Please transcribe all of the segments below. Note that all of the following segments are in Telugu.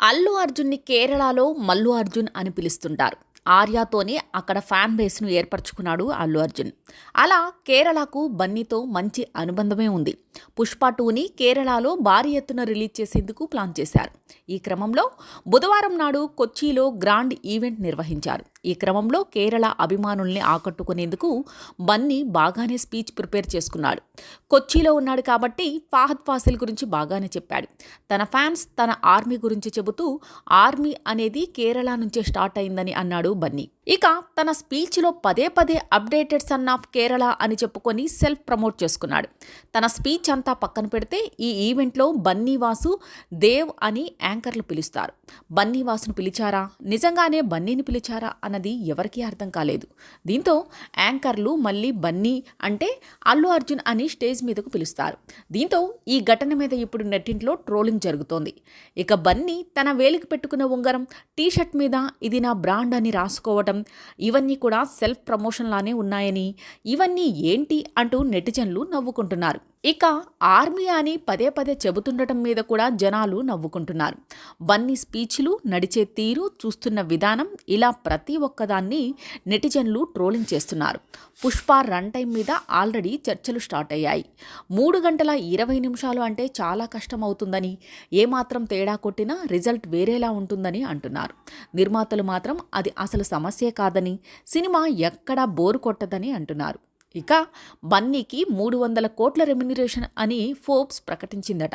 అల్లు అర్జున్ని కేరళలో మల్లు అర్జున్ అని పిలుస్తుంటారు. ఆర్యాతోనే అక్కడ ఫ్యాన్ బేస్ను ఏర్పరచుకున్నాడు అల్లు అర్జున్. అలా కేరళకు బన్నీతో మంచి అనుబంధమే ఉంది. పుష్ప టూని కేరళలో భారీ ఎత్తున రిలీజ్ చేసేందుకు ప్లాన్ చేశారు. ఈ క్రమంలో బుధవారం నాడు కొచ్చిలో గ్రాండ్ ఈవెంట్ నిర్వహించారు. ఈ క్రమంలో కేరళ అభిమానుల్ని ఆకట్టుకునేందుకు బన్నీ బాగానే స్పీచ్ ప్రిపేర్ చేసుకున్నాడు. కొచ్చిలో ఉన్నాడు కాబట్టి ఫాహద్ ఫాసిల్ గురించి బాగానే చెప్పాడు. తన ఫ్యాన్స్ తన ఆర్మీ గురించి చెబుతూ ఆర్మీ అనేది కేరళ నుంచే స్టార్ట్ అయిందని అన్నాడు బన్నీ. ఇక తన స్పీచ్లో పదే పదే అప్డేటెడ్ సన్ ఆఫ్ కేరళ అని చెప్పుకొని సెల్ఫ్ ప్రమోట్ చేసుకున్నాడు. తన స్పీచ్ అంతా పక్కన పెడితే ఈ ఈవెంట్లో బన్నీ వాసు దేవ్ అని యాంకర్లు పిలుస్తారు. బన్నీ వాసును పిలిచారా? నిజంగానే బన్నీని పిలిచారా అన్నది ఎవరికీ అర్థం కాలేదు. దీంతో యాంకర్లు మళ్ళీ బన్నీ అంటే అల్లు అర్జున్ అని స్టేజ్ మీదకు పిలుస్తారు. దీంతో ఈ ఘటన మీద ఇప్పుడు నెట్టింట్లో ట్రోలింగ్ జరుగుతోంది. ఇక బన్నీ తన వేలికి పెట్టుకున్న ఉంగరం టీషర్ట్ మీద ఇది నా బ్రాండ్ అని చేయడం ఇవన్నీ కూడా సెల్ఫ్ ప్రమోషన్ లానే ఉన్నాయని. ఇవన్నీ ఏంటి అంటూ నెటిజన్లు నవ్వుకుంటున్నారు. ఇక ఆర్మీ అని పదే పదే చెబుతుండటం మీద కూడా జనాలు నవ్వుకుంటున్నారు. బన్నీ స్పీచ్లు నడిచే తీరు చూస్తున్న విధానం ఇలా ప్రతి ఒక్కదాన్ని నెటిజన్లు ట్రోలింగ్ చేస్తున్నారు. పుష్ప రన్ టైం మీద ఆల్రెడీ చర్చలు స్టార్ట్ అయ్యాయి. మూడు గంటల ఇరవై నిమిషాలు అంటే చాలా కష్టం అవుతుందని ఏమాత్రం తేడా కొట్టినా రిజల్ట్ వేరేలా ఉంటుందని అంటున్నారు. నిర్మాతలు మాత్రం అది అసలు సమస్య కాదని సినిమా ఎక్కడా బోరు కొట్టదని అంటున్నారు. ఇక బన్నీకి మూడు వందల కోట్ల రెమ్యునరేషన్ అని ఫోర్బ్స్ ప్రకటించిందట.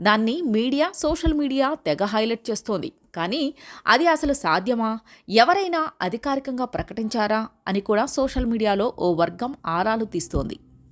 దాన్ని మీడియా సోషల్ మీడియా తెగ హైలైట్ చేస్తోంది. కానీ అది అసలు సాధ్యమా? ఎవరైనా అధికారికంగా ప్రకటించారా? అని కూడా సోషల్ మీడియాలో ఓ వర్గం ఆరాలు తీస్తోంది.